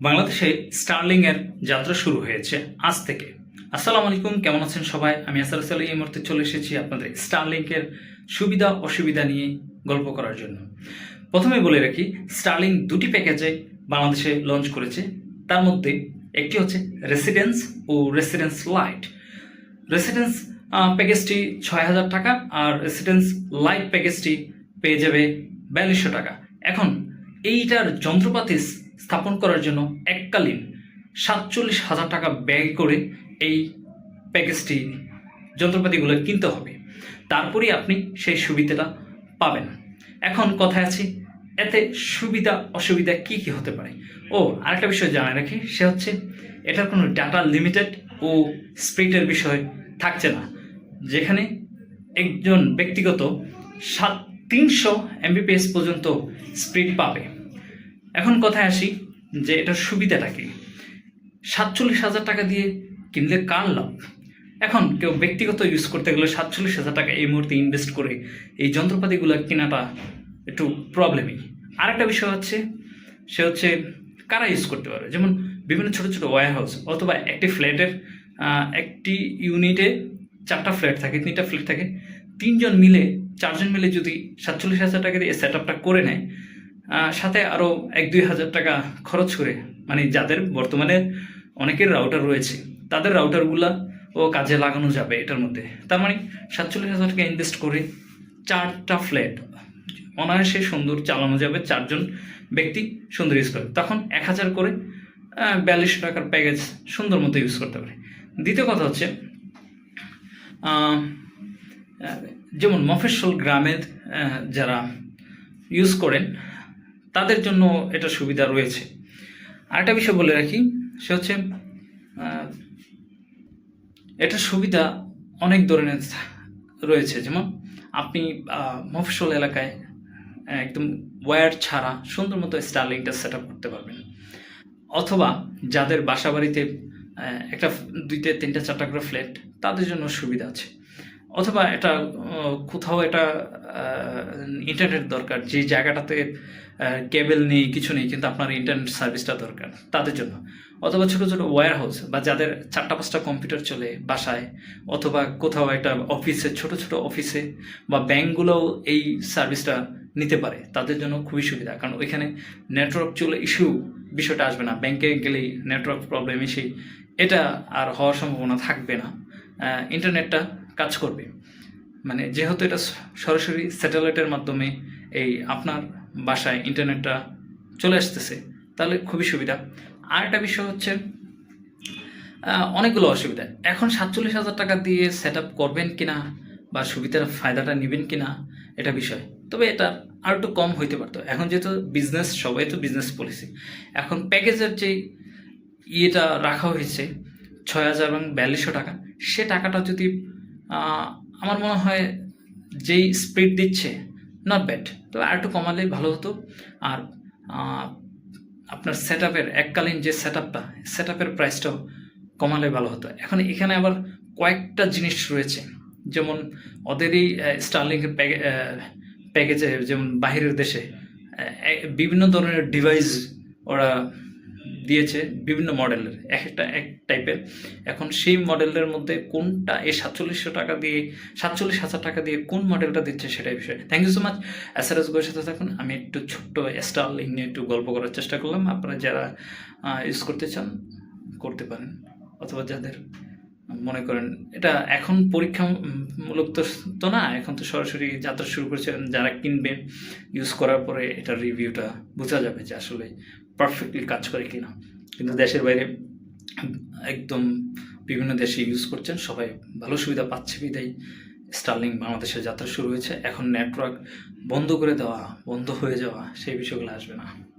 বাংলাদেশে স্টার্লিং এর যাত্রা শুরু হয়েছে আজ থেকে। আসসালামু আলাইকুম, কেমন আছেন সবাই? আমি আসার সালে এই মুহূর্তে চলে এসেছি আপনাদের স্টারলিংক এর সুবিধা, অসুবিধা নিয়ে গল্প করার জন্য। প্রথমে বলে রাখি স্টার্লিং দুটি প্যাকেজে বাংলাদেশে লঞ্চ করেছে। তার মধ্যে একটি হচ্ছে রেসিডেন্স ও রেসিডেন্স লাইট রেসিডেন্স প্যাকেজটি ছয় হাজার টাকা আর রেসিডেন্স লাইট প্যাকেজটি পেয়ে যাবে বিয়াল্লিশশো টাকা। এখন এইটার যন্ত্রপাতি স্থাপন করার জন্য এককালীন সাতচল্লিশ হাজার টাকা ব্যয় করে এই প্যাকেজটি যন্ত্রপাতিগুলো কিনতে হবে। তারপরেই আপনি সেই সুবিধাটা পাবেন। এখন কথায় আছি, এতে সুবিধা অসুবিধা কি কি হতে পারে? ও, আরেকটা বিষয় জানাই রাখি, সে হচ্ছে এটার কোনো ডাটা লিমিটেড ও স্পিডের বিষয় থাকছে না। যেখানে একজন ব্যক্তিগত সাত তিনশো এমবিপিএস পর্যন্ত স্পিড পাবে। এখন কথায় আসি যে এটার সুবিধাটা কি? সাতচল্লিশ হাজার টাকা দিয়ে কিনলে কার লাভ? এখন কেউ ব্যক্তিগত ইউজ করতে গেলে সাতচল্লিশ হাজার টাকা এই মুহূর্তে ইনভেস্ট করে এই যন্ত্রপাতিগুলো কেনাটা একটু প্রবলেমই আরেকটা বিষয় হচ্ছে, সে হচ্ছে কারা ইউজ করতে পারবে? যেমন বিভিন্ন ছোট ছোট ওয়ার হাউস অথবা একটি ফ্ল্যাটের একটি ইউনিটে চারটা ফ্ল্যাট থাকে, তিনটা ফ্ল্যাট থাকে। তিনজন মিলে, চারজন মিলে যদি সাতচল্লিশ হাজার টাকা দিয়ে সেট আপটা করে নেয় সাথে আরও এক দুই হাজার টাকা খরচ করে মানে যাদের বর্তমানে অনেকের রাউটার রয়েছে, তাদের রাউটারগুলা ও কাজে লাগানো যাবে এটার মধ্যে। তার মানে সাতচল্লিশ হাজার টাকা ইনভেস্ট করে চারটা ফ্ল্যাট অনায়াসে সুন্দর চালানো যাবে, চারজন ব্যক্তি সুন্দর ইউজ করবে। তখন এক হাজার করে বিয়াল্লিশশো টাকার প্যাকেজ সুন্দর মতো ইউজ করতে পারে। দ্বিতীয় কথা হচ্ছে যেমন মফস্বল গ্রামের যারা ইউজ করেন তাদের জন্য এটা সুবিধা রয়েছে। আরেকটা বিষয় বলে রাখি, সে হচ্ছে এটার সুবিধা অনেক ধরনের রয়েছে। যেমন আপনি মফসল এলাকায় একদম ওয়্যার ছাড়া সুন্দর মতো স্টার্লিংটা সেট করতে পারবেন। অথবা যাদের বাসা বাড়িতে একটা দুইটা, তিনটা, চারটা করে ফ্ল্যাট তাদের জন্য সুবিধা আছে। অথবা এটা কোথাও এটা ইন্টারনেট দরকার, যে জায়গাটাতে কেবল নেই, কিছু নেই, কিন্তু আপনার ইন্টারনেট সার্ভিসটা দরকার, তাদের জন্য। অথবা ছোটো ছোটো ওয়্যার হাউস বা যাদের চারটা পাঁচটা কম্পিউটার চলে বাসায়, অথবা কোথাও একটা অফিসে ছোট ছোট অফিসে বা ব্যাংকগুলোও এই সার্ভিসটা নিতে পারে, তাদের জন্য খুবই সুবিধা। কারণ ওইখানে নেটওয়ার্ক চলে ইস্যু বিষয়টা আসবে না ব্যাংকে গেলেই নেটওয়ার্ক প্রবলেম এসে এটা আর হওয়ার সম্ভাবনা থাকবে না। ইন্টারনেটটা কাজ করবে। মানে যেহেতু এটা সরাসরি স্যাটেলাইটের মাধ্যমে এই আপনার বাসায় ইন্টারনেটটা চলে আসতেছে, তাহলে খুবই সুবিধা। আর একটা বিষয় হচ্ছে অনেকগুলো অসুবিধা। এখন সাতচল্লিশ হাজার টাকা দিয়ে সেট আপ করবেন কিনা বা সুবিধার ফায়দাটা নেবেন কিনা, এটা বিষয়। তবে এটা আর একটু কম হইতে পারতো। এখন যেহেতু বিজনেস সবাই তো বিজনেস পলিসি এখন প্যাকেজের যে ইয়েটা রাখা হয়েছে, ছয় হাজার এবং বিয়াল্লিশশো টাকা, সে টাকাটা যদি আমার মনে হয় যেই স্পিড দিচ্ছে নট ব্যাড তবে আর একটু কমালেই ভালো হতো। আর আপনার সেট আপের এককালীন যে সেট আপটা সেট আপের প্রাইসটাও কমালে ভালো হতো। এখন এখানে আবার কয়েকটা জিনিস রয়েছে। যেমন ওদেরই স্টারলিংকের প্যাকেজে যেমন বাইরের দেশে বিভিন্ন ধরনের ডিভাইস ওরা দিয়েছে বিভিন্ন মডেলের এক একটা এক টাইপের। এখন সেই মডেলের মধ্যে কোনটা, এই সাতচল্লিশশো টাকা দিয়ে, সাতচল্লিশ হাজার টাকা দিয়ে কোন মডেলটা দিচ্ছে সেটাই বিষয়। Thank you so much S R S গোয়ের সাথে থাকুন। আমি একটু ছোট্ট স্টার লিঙ্ক নিয়ে একটু গল্প করার চেষ্টা করলাম। আপনারা যারা ইউজ করতে চান, করতে পারেন। অথবা যাদের মনে করেন, এটা এখন পরীক্ষামূলক তো তো না, এখন তো সরাসরি যাত্রা শুরু করেছে, যারা কিনবে ইউজ করার পরে এটার রিভিউটা বোঝা যাবে যে আসলে পারফেক্টলি কাজ করে কিনা। কিন্তু দেশের বাইরে একদম বিভিন্ন দেশে ইউজ করছেন, সবাই ভালো সুবিধা পাচ্ছে বিদায় স্টার্লিং বাংলাদেশের যাত্রা শুরু হয়েছে। এখন নেটওয়ার্ক বন্ধ করে দেওয়া, বন্ধ হয়ে যাওয়া, সেই বিষয়গুলো আসবে না।